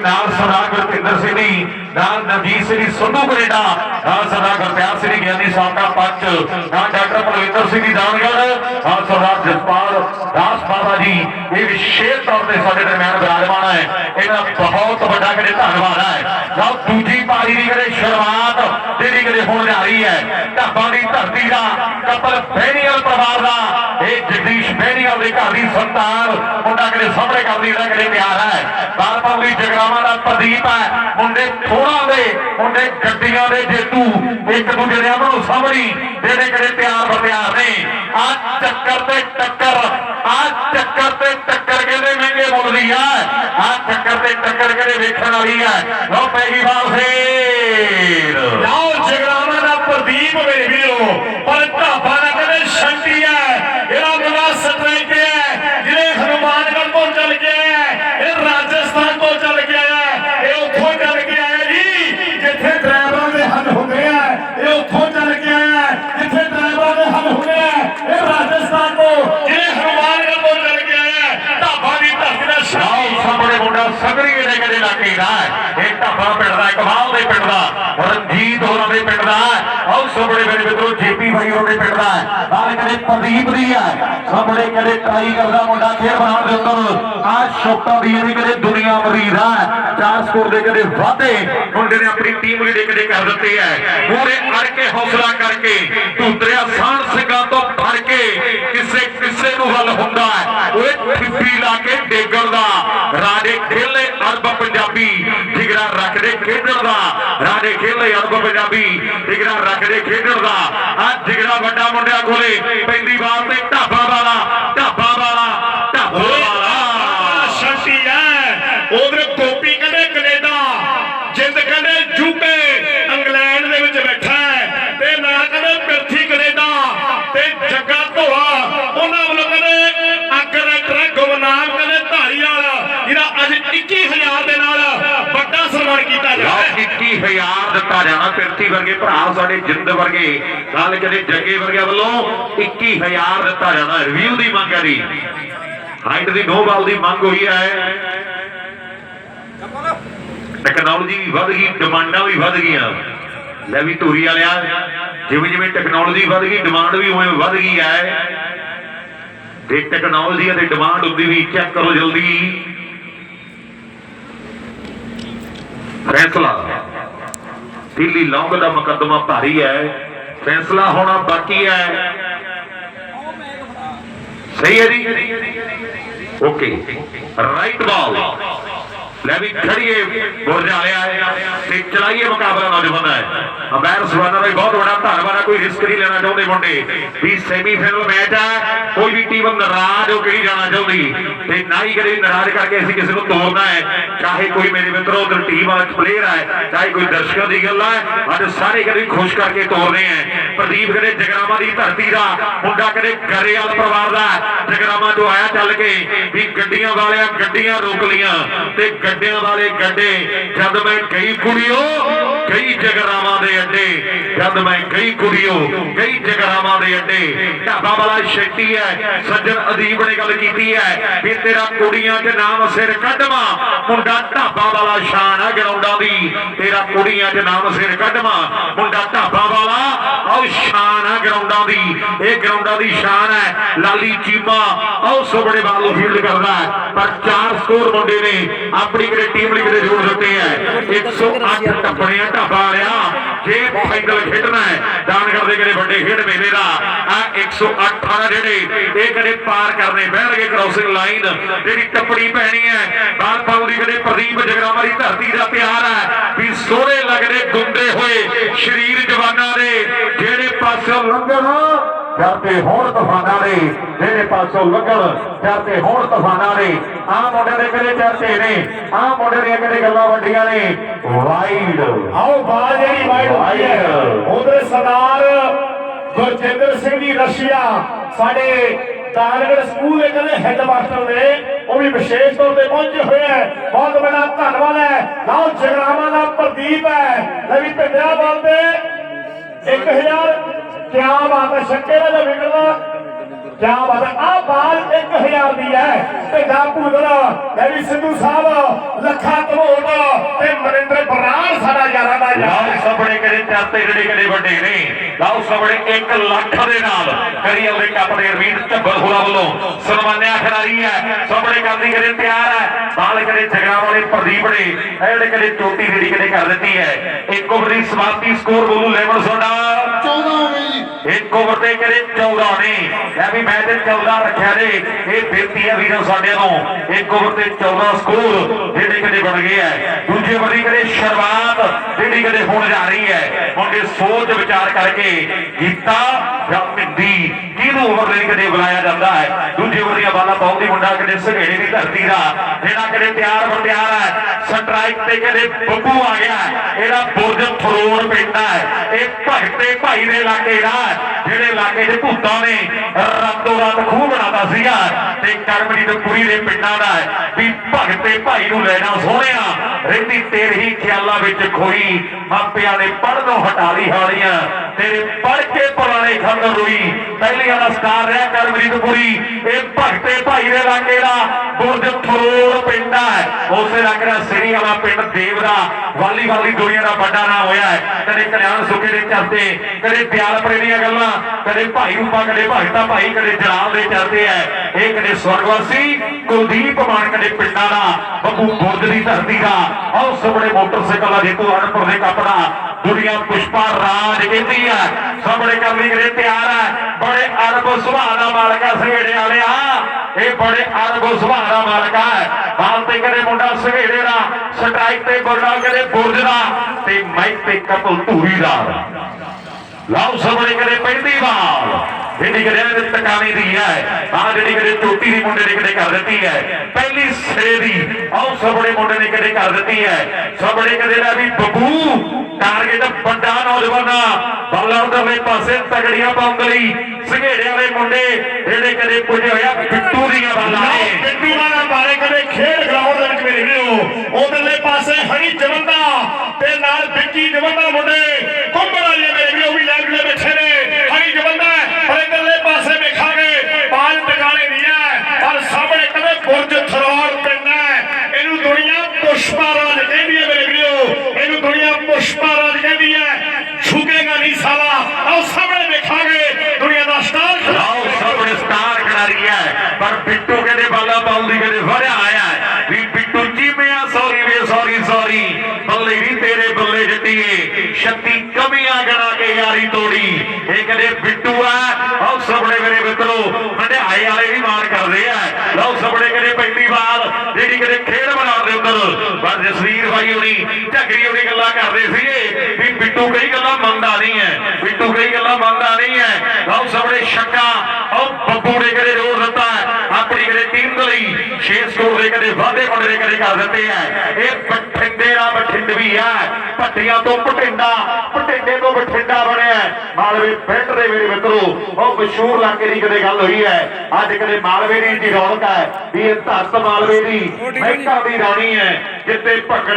ਨਾਲ ਸਰਦਾਰ ਗੁਰਪਿੰਦਰ ਸਿੰਘ ਜੀ, ਨਾਲ ਨਵਜੀਤ ਸਿੰਘ ਸੰਧੂ ਕੈਨੇਡਾ ਨਾਲ ਸਰਦਾਰ ਗੁਰਪਿਆਰ ਸਿੰਘ ਜੀ, ਗਿਆਨੀ ਸਾਬਕਾ ਪੰਚ, ਨਾਲ ਡਾਕਟਰ ਬਲਵਿੰਦਰ ਸਿੰਘ ਜੀ ਦਾਨਗੜ ਨਾਲ ਸਰਦਾਰ ਜਸਪਾਲ ਦਾਸ ਬਾਬਾ ਜੀ। ਇਹ ਵਿਸ਼ੇਸ਼ ਤੌਰ ਤੇ ਸਾਡੇ ਦਰਮਿਆਨ ਵਿਰਾਜਮਾਨ ਹੈ। ਇਹਨਾਂ ਬਹੁਤ ਵੱਡਾ ਕਰੇ ਧੰਨਵਾਦ ਹੈ। ਨਾਲ ਦੂਜੀ ਪਾਰੀ ਦੀ ਹੋਣ ਜਾ ਰਹੀ ਹੈ, ਢਾਬਾਂ ਦੀ ਧਰਤੀ ਦਾ, ਕਪਲ ਬੈਨੀਅਲ ਪਰਿਵਾਰ ਦਾ, ਇਹ ਜਗਦੀਸ਼ ਬੈਨੀਅਲ ਦੇ ਘਰ ਦੀ ਸੰਤਾਨ, ਮੁੰਡਾ ਕਰੇ ਸਾਹਮਣੇ ਕਰਦੀ, ਜਿਹੜਾ ਕਰੇ ਪਿਆਰ ਹੈ। ਬਾਲਪਾਉਲੀ ਜਗਰਾਵਾਂ ਦਾ ਪ੍ਰਦੀਪ ਹੈ। ਮੁੰਡੇ ਥੋੜਾ ਦੇ, ਮੁੰਡੇ ਗੱਡੀਆਂ ਦੇ ਜੇਤੂ, ਇੱਕ ਦੂਜੇ ਦੇ ਆਪਣੋਂ ਸਾਹਮਣੀ ਜਿਹੜੇ ਕਰੇ ਪਿਆਰ ਬਤਿਆਰ ਨੇ। ਆ ਚੱਕਰ ਤੇ ਟੱਕਰ, ਆ ਚੱਕਰ ਤੇ ਟੱਕਰ ਕਹਿੰਦੇ ਮਹਿੰਗੇ ਮੁੱਲ ਦੀ ਆ? ਆ ਚੱਕਰ ਤੇ ਟੱਕਰ ਕਹਿੰਦੇ ਵੇਖਣ ਵਾਲੀ ਹੈ ਲੋ ਪੈਗੀ ਬਾਲ ਫੇਰ ਲਓ ਜਗਰਾਵਾਂ ਦਾ ਪ੍ਰਦੀਪ ਮੇਰੇ ਵੀਰੋ ਪਰ ਢਾਬਾ ਦਾ ਕਹਿੰਦੇ ਸ਼ੰਟੀ ਹੈ ਇਹਦਾ ਮੁੰਡਾ ਸਟ੍ਰਾਈਕ ਤੇ ਹੈ ਜਿਹੜੇ ਹਨੂਮਾਨਗੜ੍ਹ ਤੋਂ ਚੱਲ ਕੇ ਆਇਆ ਹੈ, ਇਹ ਰਾਜਸਥਾਨ ਤੋਂ ਚੱਲ ਕੇ ਆਇਆ ਹੈ, ਇਹ ਉੱਥੋਂ ਚੱਲ ਕੇ ਆਇਆ ਜੀ ਜਿੱਥੇ ਡਰਾਈਵਰਾਂ ਦੇ ਹੱਲ ਹੁੰਦੇ ਆ ਇਹ ਉੱਥੋਂ ਚੱਲ ਕੇ ਆਇਆ ਹੈ, ਜਿੱਥੇ ਡਰਾਈਵਰਾਂ ਦੇ ਹੱਲ ਹੁੰਦੇ ਆ ਇਹ ਰਾਜਸਥਾਨ ਤੋਂ ਜਿਹੜੇ ਹਨੂਮਾਨਗੜ੍ਹ ਤੋਂ ਚੱਲ ਕੇ ਆਇਆ ਹੈ, ਢਾਬਾ ਦੀ ਧਰਤੀ ਦਾ ਲਓ ਸ਼ਾਹੀ ਸਾਹਮਣੇ ਮੁੰਡਾ ਸਗਰੀ ਦੇ ਕਦੇ ਇਲਾਕੇ ਦਾ ਹੈ ਇਹ ਢਾਬਾ ਪਿੰਡ ਦਾ ਇਕਬਾਲ ਦੇ ਪਿੰਡ ਦਾ ਰਣਜੀਤ ਹੋਰਾਂ ਦੇ ਪਿੰਡ ਦਾ ਹੈ ਆਓ ਸਾਹਮਣੇ ਮੇਰੇ ਮਿੱਤਰੋ, ਜੀਪੀ ਭਾਈ ਹੋਰਾਂ ਪਿੰਡ ਦਾ ਹੈ। ਨਾਲ ਕਦੇ ਪ੍ਰਦੀਪ ਦੀ ਹੈ। ਸਾਹਮਣੇ ਕਦੇ ਟਰਾਈ ਕਰਦਾ ਮੁੰਡਾ, ਖੇਡ ਬਣਾਉਣ ਦੇ ਅੰਦਰ ਆ ਸ਼ੋਟਾਂ ਦੀ ਇਹਦੀ ਕਦੇ ਦੁਨੀਆ ਮਰੀਦ ਹੈ। ਚਾਰ ਸਕੋਰ ਦੇ ਕਦੇ ਵਾਧੇ। ਮੁੰਡੇ ਨੇ ਆਪਣੀ ਟੀਮ ਲਈ ਕਦੇ ਕਰ ਦਿੱਤੀ ਹੈ। ਪੂਰੇ ਅੜ ਕੇ ਹੌਸਲਾ ਕਰਕੇ ਧੂਤਰਿਆ ਸਾਣ ਸਿੰਘਾਂ ਤੋਂ ਫੜ ਕੇ ਕਿਸੇ ਕਿਸੇ ਨੂੰ ਹੱਲ ਹੁੰਦਾ ਹੈ ਓਏ ਠਿੱਪੀ ਲਾ ਕੇ ਡੇਗਣ ਦਾ ਰਾਜੇ ਖੇਲੇ ਅਰਬ ਪੰਜਾਬੀ ਜਿਗਰਾ ਰੱਖਦੇ ਖੇਡਣ ਦਾ। ਰਾਜੇ ਖੇਲੇ ਅਰਬ ਪੰਜਾਬੀ ਜਿਗਰਾ ਰੱਖਦੇ ਖੇਡਣ ਦਾ। ਆ ਜਿਗਰਾ ਵੱਡਾ ਮੁੰਡਿਆਂ ਕੋਲੇ ਪੈਂਦੀ ਬਾਲ ਤੇ ਢਾਬਾ ਵਾਲਾ ਢਾਬਾ ਵਾਲਾ ਢਾਬਾ ਵਾਲਾ। ਸ਼ਾਂਤੀ ਹੈ ਉਧਰ ਗੋਪੀ ਕਹਿੰਦੇ ਕੈਨੇਡਾ ਜਿੰਦ ਕਹਿੰਦੇ ਯੂਕੇ ਇੰਗਲੈਂਡ ਦੇ ਵਿੱਚ ਬੈਠਾ ਤੇ ਨਾਲ ਕਹਿੰਦੇ ਪਿਰਥੀ ਕੈਨੇਡਾ ਤੇ ਜੱਗਾ ਹਜ਼ਾਰ ਦਿੱਤਾ ਜਾਣਾ ਪਿਰਤੀ ਵਰਗੇ ਭਰਾ ਸਾਡੇ, ਜਿੰਦ ਵਰਗੇ, ਨਾਲ ਕਦੇ ਜੱਗੇ ਵਰਗੇ ਵੱਲੋਂ 21000 ਦਿੱਤਾ ਜਾਣਾ ਰਿਵਿਊ ਦੀ ਮੰਗ ਹੈ ਜੀ। ਹਾਈਟ ਦੀ ਨੋ ਬਾਲ ਦੀ ਮੰਗ ਹੋਈ ਹੈ। ਟੈਕਨੋਲੋਜੀ ਵੀ ਵੱਧ ਗਈ ਡਿਮਾਂਡਾਂ ਵੀ ਵੱਧ ਗਈਆਂ। ਲੈ ਵੀ ਧੂਰੀ ਵਾਲਿਆ ਜਿਵੇਂ ਜਿਵੇਂ ਟੈਕਨੋਲੋਜੀ ਵੱਧ ਗਈ ਡਿਮਾਂਡ ਵੀ ਉਵੇਂ ਵੱਧ ਗਈ ਹੈ। ਤੇ ਟੈਕਨੋਲੋਜੀ ਅਤੇ ਡਿਮਾਂਡ ਹੁੰਦੀ ਵੀ ਚੈੱਕ ਕਰੋ ਜਲਦੀ। ਫੈਸਲਾ। ਦਿੱਲੀ ਲੌਂਗ ਦਾ ਮੁਕੱਦਮਾ ਭਾਰੀ ਹੈ। ਫੈਸਲਾ ਹੋਣਾ ਬਾਕੀ ਹੈ। ਸਹੀ ਹੈ ਜੀ? ਓਕੇ। ਰਾਈਟ ਬਾਲ ਲੈ ਵੀ ਖੜੀਏ ਬੁਰਜ ਤੇ ਚਲਾਈਏ ਮੁਕਾਬਲਾ ਨੌਜਵਾਨ ਹੈ। ਅੰਬੈਰ ਸਵਾਨਾ ਦਾ ਬਹੁਤ ਵੱਡਾ ਧੰਨਵਾਦ ਹੈ ਕੋਈ ਰਿਸਕ ਨਹੀਂ ਲੈਣਾ ਚਾਹੁੰਦੇ ਮੁੰਡੇ। ਵੀ ਸੈਮੀਫਾਈਨਲ ਮੈਚ ਹੈ ਕੋਈ ਵੀ ਟੀਮ ਨਾਰਾਜ਼ ਹੋ ਕੇ ਨਹੀਂ ਜਾਣਾ ਚਾਹੁੰਦੀ। ਤੇ ਨਾ ਹੀ ਕਦੇ ਨਾਰਾਜ਼ ਕਰਕੇ ਅਸੀਂ ਕਿਸੇ ਨੂੰ ਤੋੜਨਾ ਹੈ। ਚਾਹੇ ਕੋਈ ਮੇਰੇ ਮਿੱਤਰੋ ਉਧਰ ਟੀਮ ਵਾਲਾ ਪਲੇਅਰ ਹੈ ਚਾਹੇ ਕੋਈ ਦਰਸ਼ਕਾਂ ਦੀ ਗੱਲ ਹੈ ਅੱਜ ਸਾਰੇ ਕਦੇ ਖੁਸ਼ ਕਰਕੇ ਤੋੜਨੇ ਹੈ। ਪ੍ਰਦੀਪ ਕਦੇ ਜਗਰਾਵਾਂ ਦੀ ਧਰਤੀ ਦਾ, ਮੁੰਡਾ ਕਦੇ ਗਰੇਵਾਲ ਪਰਿਵਾਰ ਦਾ ਜਗਰਾਵਾਂ ਤੋਂ ਆਇਆ ਚੱਲ ਕੇ, ਵੀ ਗੱਡੀਆਂ ਵਾਲਿਆਂ ਗੱਡੀਆਂ ਰੋਕ ਲੀਆਂ ਤੇ ਗੱਡਿਆਂ ਵਾਲੇ ਗੱਡੇ, ਜਦ ਮੈਂ ਗਈ ਕੁੜੀਓ, ਕਈ ਜਗਰਾਵਾਂ ਦੇ ਅੱਡੇ, ਜਦ ਮੈਂ ਗਈ ਕੁੜੀਓ, ਕਈ ਜਗਰਾਵਾਂ ਦੇ ਅੱਡੇ, ਢਾਬਾ ਵਾਲਾ ਸ਼ੈਟੀ ਹੈ, ਸੱਜਣ ਅਦੀਬ ਨੇ ਗੱਲ ਕੀਤੀ ਹੈ, ਵੀ ਤੇਰਾ ਕੁੜੀਆਂ 'ਚ ਨਾਮ ਸਿਰ ਕੱਢਵਾ ਮੁੰਡਾ ਢਾਬਾ ਵਾਲਾ ਸ਼ਾਨ ਹੈ ਗਰਾਊਂਡਾਂ ਦੀ, ਤੇਰਾ ਕੁੜੀਆਂ 'ਚ ਨਾਮ ਸਿਰ ਕੱਢਵਾ ਮੁੰਡਾ ਢਾਬਾ ਵਾਲਾ ਆਓ ਸ਼ਾਨ ਹੈ ਗਰਾਊਂਡਾਂ ਦੀ, ਇਹ ਗਰਾਊਂਡਾਂ ਦੀ ਸ਼ਾਨ ਹੈ, ਲਾਲੀ ਚੀਮਾ ਆਓ ਸੋਬੜੇ ਬਾਲੂ ਫੀਲਡ ਕਰਦਾ ਪਰ ਚਾਰ ਸਕੋਰ ਮੁੰਡੇ ਨੇ, ਆਪਣੇ ਕਿਹੜੇ ਟੀਮ ਲਈ ਕਿਹੜੇ ਜੋੜ ਦਿੱਤੇ ਹੈ। 108 ਟੱਪਣਿਆ ਢਾਬਾ ਵਾਲਿਆ, ਜੇ ਫਾਈਨਲ ਖੇਡਣਾ ਹੈ ਦਾਨਗੜ ਦੇ ਕਿਹੜੇ ਵੱਡੇ ਖੇਡ ਮੇਲੇ ਦਾ? ਆ 108 ਜਿਹੜੇ, ਇਹ ਕਦੇ ਪਾਰ ਕਰਨੇ ਬਹਿਣਗੇ ਕ੍ਰਾਸਿੰਗ ਲਾਈਨ ਜਿਹੜੀ ਟੱਪਣੀ ਪੈਣੀ ਹੈ ਬਾਲ ਪਾਉ ਦੀ ਕਦੇ ਪ੍ਰਦੀਪ ਜਗਰਾਮਾ ਦੀ ਧਰਤੀ ਦਾ ਪਿਆਰ ਹੈ, ਵੀ ਸੋਹਰੇ ਲੱਗਦੇ ਗੁੰਦੇ ਹੋਏ, ਸਰੀਰ ਜਵਾਨਾਂ ਦੇ, ਜਿਹੜੇ ਪਾਸੋਂ ਲੰਘਣ। ਕਰਦੇ ਹੋਣ ਤੂਫਾਨਾਂ ਦੇ ਜਿਹੜੇ ਪਾਸੋਂ ਲੱਗਣ ਕਰਦੇ ਹੋਣ ਤੂਫਾਨਾਂ ਦੇ। ਆ ਮੁੰਡੇ ਦੇ ਕਿਹੜੇ ਚਰਚੇ ਨੇ? ਆ ਮੁੰਡੇ ਦੀਆਂ ਕਿਹੜੇ ਗੱਲਾਂ ਵੱਡੀਆਂ ਨੇ? ਵਾਈਡ। ਆਓ ਬਾਲ ਜਿਹੜੀ ਵਾਈਡ ਹੋਈ ਹੈ। ਉਹਦੇ ਸਰਦਾਰ ਗੁਰਜਿੰਦਰ ਸਿੰਘ ਜੀ ਰਸ਼ੀਆ ਸਾਡੇ ਦਾਨਗੜ ਸਕੂਲ ਦੇ ਕਹਿੰਦੇ ਹੈੱਡਮਾਸਟਰ ਨੇ ਉਹ ਵੀ ਵਿਸ਼ੇਸ਼ ਤੌਰ ਤੇ ਪਹੁੰਚੇ ਹੋਏ ਹੈ। ਬਹੁਤ ਬੜਾ ਧੰਨਵਾਦ ਹੈ। ਲਓ ਜਗਰਾਵਾਂ ਦਾ ਪ੍ਰਦੀਪ ਹੈ। ਲੈ ਵੀ ਭਿੰਡਿਆ ਬਾਲ ਤੇ 1000 ਕਿਆ ਬਾਤ ਹੈ ਛੱਕੇ ਦਾ ਜੋ ਵਿਕਦਾ ਕਿਆ ਬਾਤ ਹੈ ਆ ਬਾਲ 1000 ਦੀ ਹੈ ਭਿੰਡਾ ਭੂਦਰਾ ਲੈ ਵੀ ਸਿੱਧੂ ਸਾਹਿਬ ਲੱਖਾਂ ਕਰੋੜ ਲਾਓ ਸਭੜੇ ਕਰੇ ਚਾਤੇ ਜਿਹੜੇ ਕਦੇ ਵੱਡੇ ਨੇ ਲਾਓ ਸਭੜੇ 1 ਲੱਖ ਦੇ ਨਾਲ ਕਰੀਅਰ ਦੇ ਕੱਪ ਦੇ ਅਰਵੀਨ ਝੱਬਲ ਹੋਲਾ ਵੱਲੋਂ ਸਨਮਾਨਿਆ ਖਿਡਾਰੀ ਹੈ ਸਭੜੇ ਕਰਦੀ ਕਰੇ ਤਿਆਰ ਹੈ ਬਾਲ ਕਰੇ ਜਗਰਾ ਵਾਲੇ ਪ੍ਰਦੀਪ ਨੇ ਇਹ ਜਿਹੜੇ ਕਦੇ ਚੋਟੀ ਜਿਹੜੀ ਕਦੇ ਕਰ ਦਿੱਤੀ ਹੈ ਇੱਕ ਓਵਰ ਦੀ ਸਮਾਪਤੀ ਸਕੋਰ ਬੋਲੂ ਲੈਵਲ ਸੋਡਾ 14 ਹੋ ਗਏ ਜੀ ਇੱਕ ਓਵਰ ਤੇ ਕਰੇ 14 ਨੇ। ਇਹ ਵੀ ਮੈਂ ਤੇ 14 ਰੱਖਿਆ ਨੇ ਇਹ ਬੇਨਤੀ ਹੈ ਵੀਰਾਂ ਸਾਡੇ ਨੂੰ। ਇੱਕ ਓਵਰ ਤੇ 14 ਸਕੋਰ ਜਿਹੜੇ ਕਦੇ ਬਣ ਗਏ ਹੈ। ਦੂਜੇ ਓਵਰ ਦੀ ਕਰੇ ਸ਼ੁਰੂਆਤ ਜਿਹੜੀ ਕਦੇ ਹੋਣ ਜਾ ਰਹੀ ਹੈ। ਮੁੰਡੇ ਸੋਚ ਵਿਚਾਰ ਕਰਕੇ ਗੀਤਾ ਜਾਂ ਮਿੰਦੀ ਓਵਰ ਲਈ ਕਦੇ ਬੁਲਾਇਆ ਜਾਂਦਾ ਹੈ। ਦੂਜੇ ਓਵਰ ਦੀਆਂ ਬਾਲਾਂ ਪਾਉਂਦੀ ਮੁੰਡਾ ਕਦੇ ਸਹੇੜੇ ਦੀ ਧਰਤੀ ਦਾ, ਜਿਹੜਾ ਕਦੇ ਤਿਆਰ ਬਣ ਹੈ। ਸਟ੍ਰਾਈਕ ਤੇ ਕਦੇ ਬੱਬੂ ਆ ਗਿਆ ਇਹਦਾ ਬੁਰਜ ਫਰੋੜ ਪੈਂਦਾ ਹੈ। ਇਹ ਭਗਤੇ ਭਾਈ ਦੇ ਇਲਾਕੇ ਦਾ ਜਿਹੜੇ ਇਲਾਕੇ ਦੇ ਭੂਤਾਂ ਨੇ ਰਾਤੋਂ ਰਾਤ ਖੂਹ ਬਣਾਤਾ ਸੀਗਾ ਤੇ ਕਰਮਜੀਤ ਪੁਰੀ ਦੇ ਪਿੰਡਾਂ ਦਾ ਵੀ ਭਗਤੇ ਭਾਈ ਨੂੰ ਲੈਣਾ ਸੋਹਣਿਆ, ਰਹਿੰਦੀ ਤੇਰੀ ਖਿਆਲਾਂ ਵਿੱਚ ਖੋਈ, ਮਾਪਿਆਂ ਨੇ ਪੜਨੋਂ ਹਟਾ ਲਈ ਹਾਲੀਆਂ। ਤੇਰੇ ਪੜ ਕੇ ਪੁਰਾਣੇ ਖੰਡ ਰੋਈ, ਪਹਿਲੀਆਂ ਦਾ ਸਟਾਰ ਰਿਹਾ ਕਰਮਜੀਤ ਇਹ ਭਗਤੇ ਭਾਈ ਦੇ ਇਲਾਕੇ ਦਾ ਬੁਰਜ ਫਰੋੜ ਪਿੰਡਾ ਹੈ ਉਸੇ ਲੱਗ ਰਿਹਾ ਸ੍ਰੀ ਵਾਲਾ ਪਿੰਡ ਦੇਵ ਦਾ ਵਾਲੀ ਵਾਲੀ ਦੁਨੀਆ ਦਾ ਵੱਡਾ ਨਾਮ ਹੋਇਆ ਹੈ। ਕਦੇ ਕਲਿਆਣ ਸੁਖੇ ਦੇ ਚਰਤੇ ਕਦੇ ਦਿਆਲਪੁਰੇ ਦੀਆਂ ਗੱਲਾਂ, ਕਦੇ ਭਾਈ ਰੂਪਾ, ਕਦੇ ਭਗਤਾ ਭਾਈ, ਕਦੇ ਜਲਾਲ ਦੇ ਚਰਦੇ ਹੈ ਇਹ ਕਦੇ ਸਵਰਗਵਾਸੀ, ਕੁਲਦੀਪ ਮਾਨ ਕਦੇ ਪਿੰਡਾਂ ਦਾ, ਬੱਬੂ ਬੁਰਜ ਦੀ ਧਰਤੀ ਦਾ। ਆਹ ਸਭੜੇ ਮੋਟਰਸਾਈਕਲ ਦਾ ਜੇਤੂ ਅਨਪੁਰ ਦੇ ਕੱਪ ਦਾ। ਦੁਨੀਆ ਪੁਸ਼ਪਾ ਰਾਜ ਕਹਿੰਦੀ ਹੈ ਸਭੜੇ ਕਰਨ ਲਈ ਕਦੇ ਤਿਆਰ ਹੈ ਬੜੇ ਅਰਬ ਸੁਭਾਅ ਦਾ ਮਾਲਕ ਹੈ ਸਵੇੜੇ ਵਾਲਿਆ। ਇਹ ਬੜੇ ਅਰਬ ਸੁਭਾਅ ਦਾ ਮਾਲਕ ਹੈ ਬਾਲ ਤੇ ਕਦੇ ਮੁੰਡਾ ਸਵੇੜੇ ਦਾ, ਸਟ੍ਰਾਈਕ ਤੇ ਗੁਰਨਾ ਕਦੇ ਬੁਰਜ ਦਾ ਤੇ ਮਾਈਕ ਤੇ ਕਪਲ ਧੂਰੀ ਦਾ। ਲਾਓ ਸਭੜੇ ਕਦੇ ਪੈਂਦੀ ਬਾਲ ਜਿਹੜੀ ਕਦੇ ਇਹਦੇ ਟਿਕਾਣੇ ਦੀ ਹੈ ਆਹ ਜਿਹੜੀ ਕਦੇ ਚੋਟੀ ਦੀ ਮੁੰਡੇ ਨੇ ਕਦੇ ਕਰ ਦਿੱਤੀ ਹੈ ਪਹਿਲੀ ਸਿਰੇ ਦੀ ਆਹ ਸਭੜੇ ਮੁੰਡੇ ਨੇ ਕਦੇ ਕਰ ਦਿੱਤੀ ਹੈ ਸਭੜੇ ਕਦੇ ਦਾ ਵੀ ਬੱਬੂ ਟਾਰਗੇਟ ਵੱਡਾ ਨੌਜਵਾਨਾ ਬੱਲਾ ਉਧਰਲੇ ਪਾਸੇ ਤਗੜੀਆਂ ਪਾਉਣ ਲਈ ਸੰਘੇੜੇ ਵਾਲੇ ਮੁੰਡੇ ਜਿਹੜੇ ਕਦੇ ਪੁੱਜੇ ਹੋਇਆ ਬਿੱਟੂ ਦੀਆਂ ਬਾਲਾਂ ਲਓ ਨੇ ਬਿੱਟੂ ਵਾਲਾ ਬਾਰੇ ਕਦੇ ਖੇਡ ਗਰਾਊਂਡ ਦੇ ਵਿੱਚ ਮੇਰੇ ਵੀਰੋ ਉਧਰਲੇ ਪਾਸੇ ਹਰੀ ਜਵੰਦਾ ਤੇ ਨਾਲ ਵਿੱਕੀ ਜਵੰਦਾ ਮੁੰਡੇ ਕੁੰਭੜ ਵਾਲੇ ਮੇਰੇ ਵੀਰੋ ਵੀ ਲਾਈਵ ਦੇ ਬੈਠੇ ਨੇ ਹਰੀ ਜਵੰਦਾ ਪਰ ਇਧਰਲੇ ਪਾਸੇ ਵੇਖਾਂਗੇ ਬਾਲ ਟਿਕਾਣੇ ਨਹੀਂ ਹੈ ਪਰ ਸਾਹਮਣੇ ਕਦੇ ਬੁਰਜ ਥਰੌੜ ਪੈਂਦਾ ਹੈ ਇਹਨੂੰ ਦੁਨੀਆ ਪੁਸ਼ਪਾ ਰਾਜ ਕਹਿੰਦੀ ਹੈ ਮੇਰੇ ਵੀਰੋ ਇਹਨੂੰ ਦੁਨੀਆ ਪੁਸ਼ਪਾ ਰਾਜ ਕਹਿੰਦੀ ਹੈ ਝੁਕੇਗਾ ਨਹੀਂ ਸਾਲਾ ਆਓ ਸਾਹਮਣੇ ਵੇਖਾਂਗੇ ਦੁਨੀਆ ਦਾ ਸਟਾਰ ਖੜਾ ਲਾਓ ਸਭੜੇ ਸਟਾਰ ਖਿਡਾਰੀ ਹੈ ਪਰ ਬਿੱਟੂ ਕਹਿੰਦੇ ਬਾਲਾ ਪਾਉਂਦੀ ਕਹਿੰਦੇ ਵੜਿਆ ਆਇਆ ਹੈ ਵੀ ਬਿੱਟੂ ਚੀਮਿਆ ਸੌਰੀ ਵੇ ਸੌਰੀ ਸੌਰੀ ਬੱਲੇ ਵੀ ਤੇਰੇ ਬੱਲੇ ਜੱਟੀਏ 36 ਕਮੀਆਂ ਗਣਾ ਕੇ ਯਾਰੀ ਤੋੜੀ ਇਹ ਕਹਿੰਦੇ ਬਿੱਟੂ ਆ ਆਓ ਸਭੜੇ ਮੇਰੇ ਮਿੱਤਰੋ ਹੰਡਾਏ ਵਾਲੇ ਵੀ ਮਾਰ ਕਰਦੇ ਆ ਲਓ ਸਭੜੇ ਕਹਿੰਦੇ ਪਹਿਲੀ ਵਾਰ ਜਿਹੜੀ ਕਹਿੰਦੇ ਖੇਡ ਬਣਾਉਣ ਦੇ ਉੱਤੇ ਪਰ ਜਸਵੀਰ ਭਾਈ ਹੋਣੀ ਝਗਰੀ ਹੋਣੀ ਗੱਲਾਂ ਕਰਦੇ ਸੀਗੇ ਵੀ ਬਿੱਟੂ ਕਈ ਗੱਲਾਂ ਮੰਨਦਾ ਨਹੀਂ ਹੈ ਬਿੱਟੂ ਕਈ ਗੱਲਾਂ ਮੰਨਦਾ ਨਹੀਂ ਹੈ ਲਓ ਸਭੜੇ ਛੱਕਾ ਉਹ ਬੱਬੂ ਨੇ ਕਦੇ ਰੋੜ ਦਿੱਤਾ ਹੈ ਆਪਣੀ ਕਦੇ ਟੀਮ ਦੇ ਲਈ 6 ਸਕੋਰ ਦੇ ਕਦੇ ਵਾਧੇ ਮੁੰਡੇ ਨੇ ਕਦੇ ਕਰ ਦਿੱਤੇ ਹੈ ਇਹ ਬਠਿੰਡੇ ਦਾ ਬਠਿੰਡਵੀ ਹੈ ਭੱਟੀਆਂ ਤੋਂ ਭਟਿੰਡਾ ਭਟਿੰਡੇ ਤੋਂ ਬਠਿੰਡਾ ਬਣਿਆ। ਮਾਲਵੇ ਪਿੰਡ ਦੇ ਮੇਰੇ ਮਿੱਤਰੋ ਉਹ ਮਸ਼ਹੂਰ ਇਲਾਕੇ ਦੀ ਕਦੇ ਗੱਲ ਹੋਈ ਹੈ ਅੱਜ ਕਦੇ ਮਾਲਵੇ ਦੀ ਜੀ ਰੌਣਕ ਹੈ ਵੀ ਇਹ ਧਰਤ ਮਾਲਵੇ ਦੀ ਮਹਿਕਾ ਦੀ ਰਾਣੀ ਹੈ ਜਿੱਤੇ ਭਗੜ